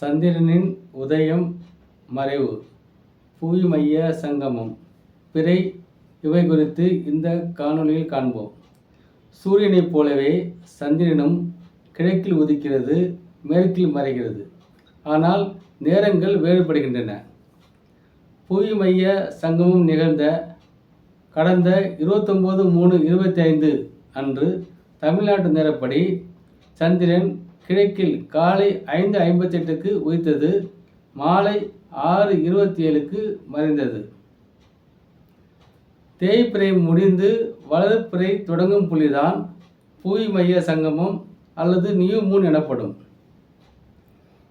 சந்திரனின் உதயம் மறைவு. புவி மைய சங்கமம். பிறை இவை குறித்து இந்த காணொளியில் காண்போம். சூரியனைப் போலவே சந்திரனும் கிழக்கில் உதிக்கிறது மேற்கில் மறைகிறது. ஆனால் நேரங்கள் வேறுபடுகின்றன. புவி மைய சங்கமம் நிகழ்ந்த கடந்த இருபத்தொம்போது மூணு இருபத்தி ஐந்து அன்று தமிழ்நாட்டு நேரப்படி சந்திரன் கிழக்கில் காலை ஐந்து ஐம்பத்தெட்டுக்கு உதித்தது மாலை ஆறு இருபத்தி ஏழுக்கு மறைந்தது. தேய்பிறை முடிந்து வலது பிறை தொடங்கும் புள்ளிதான் புவி மைய சங்கமம் அல்லது நியூ மூன் எனப்படும்.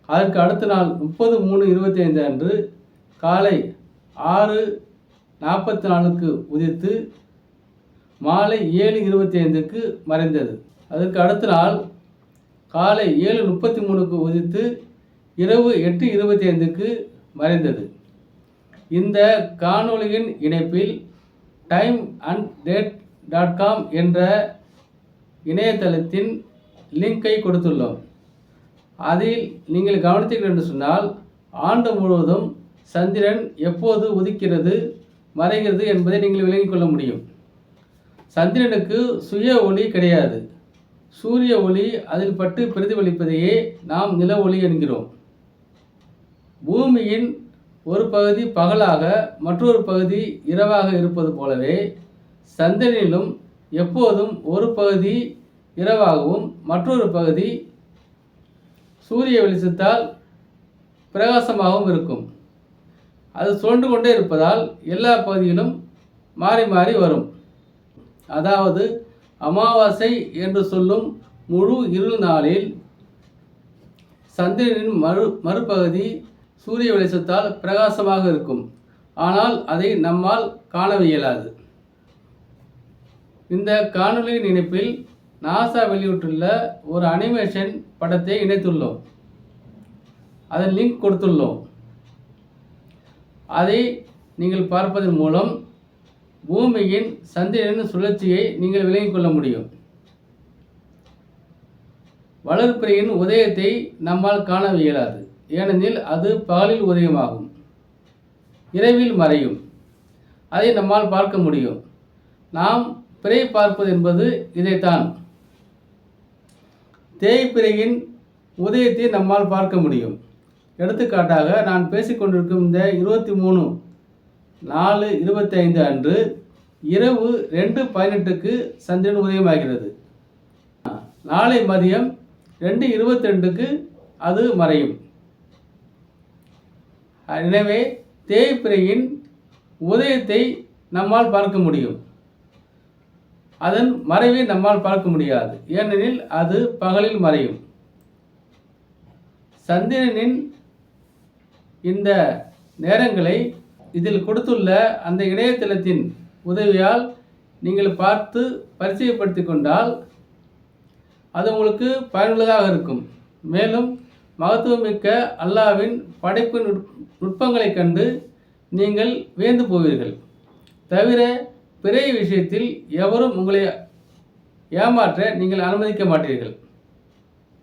அதற்கு அடுத்த நாள் முப்பது மூணு இருபத்தி ஐந்து அன்று காலை ஆறு நாற்பத்தி நாலுக்கு உதித்து மாலை ஏழு இருபத்தி ஐந்துக்கு மறைந்தது. அதற்கு அடுத்த நாள் காலை ஏழு முப்பத்தி மூணுக்கு உதித்து இரவு எட்டு இருபத்தி ஐந்துக்கு மறைந்தது. இந்த காணொளியின் இணைப்பில் time and date dot com என்ற இணையதளத்தின் லிங்கை கொடுத்துள்ளோம். அதில் நீங்கள் கவனித்தீர்கள் என்று சொன்னால் ஆண்டு முழுவதும் சந்திரன் எப்போது உதிக்கிறது மறைகிறது என்பதை நீங்கள் விளங்கிக் கொள்ள முடியும். சந்திரனுக்கு சுய ஒளி கிடையாது. சூரிய ஒளி அதில் பட்டு பிரதிபலிப்பதையே நாம் நில ஒளி என்கிறோம். பூமியின் ஒரு பகுதி பகலாக மற்றொரு பகுதி இரவாக இருப்பது போலவே சந்திரனிலும் எப்போதும் ஒரு பகுதி இரவாகவும் மற்றொரு பகுதி சூரிய வெளிச்சத்தால் பிரகாசமாகவும் இருக்கும். அது சுழன்று கொண்டே இருப்பதால் எல்லா பகுதியிலும் மாறி மாறி வரும். அதாவது அமாவாசை என்று சொல்லும் முழு இருள் நாளில் சந்திரனின் மறு மறுபகுதி சூரிய வெளிச்சத்தால் பிரகாசமாக இருக்கும். ஆனால் அதை நம்மால் காண இயலாது. இந்த காணொளியின் இணைப்பில் நாசா வெளியிட்டுள்ள ஒரு அனிமேஷன் படத்தை இணைத்துள்ளோம். அதன் லிங்க் கொடுத்துள்ளோம். அதை நீங்கள் பார்ப்பதன் மூலம் பூமியின் சந்திரனின் சுழற்சியை நீங்கள் விளங்கிக் கொள்ள முடியும். வளர்ப்பிறையின் உதயத்தை நம்மால் காண இயலாது. ஏனெனில் அது பகலில் உதயமாகும். இரவில் மறையும். அதை நம்மால் பார்க்க முடியும். நாம் பிறை பார்ப்பது என்பது இதைத்தான். தேய்பிறையின் உதயத்தை நம்மால் பார்க்க முடியும். எடுத்துக்காட்டாக நான் பேசிக்கொண்டிருக்கும் இந்த இருபத்தி மூணு நாலு இருபத்தி ஐந்து அன்று இரவு ரெண்டு பதினெட்டுக்கு சந்திரன் உதயமாகிறது. நாளை மதியம் ரெண்டு இருபத்தி ரெண்டுக்கு அது மறையும். எனவே தேய்பிரையின் உதயத்தை நம்மால் பார்க்க முடியும். அதன் மறைவை நம்மால் பார்க்க முடியாது. ஏனெனில் அது பகலில் மறையும். சந்திரனின் இந்த நேரங்களை இதில் கொடுத்துள்ள அந்த இணையதளத்தின் உதவியால் நீங்கள் பார்த்து பரிச்சயப்படுத்தி கொண்டால் அது உங்களுக்கு பயனுள்ளதாக இருக்கும். மேலும் மகத்துவமிக்க அல்லாவின் படைப்பு நுட்பங்களைக் கண்டு நீங்கள் வியந்து போவீர்கள். தவிர பிறைய விஷயத்தில் எவரும் உங்களை ஏமாற்ற நீங்கள் அனுமதிக்க மாட்டீர்கள்.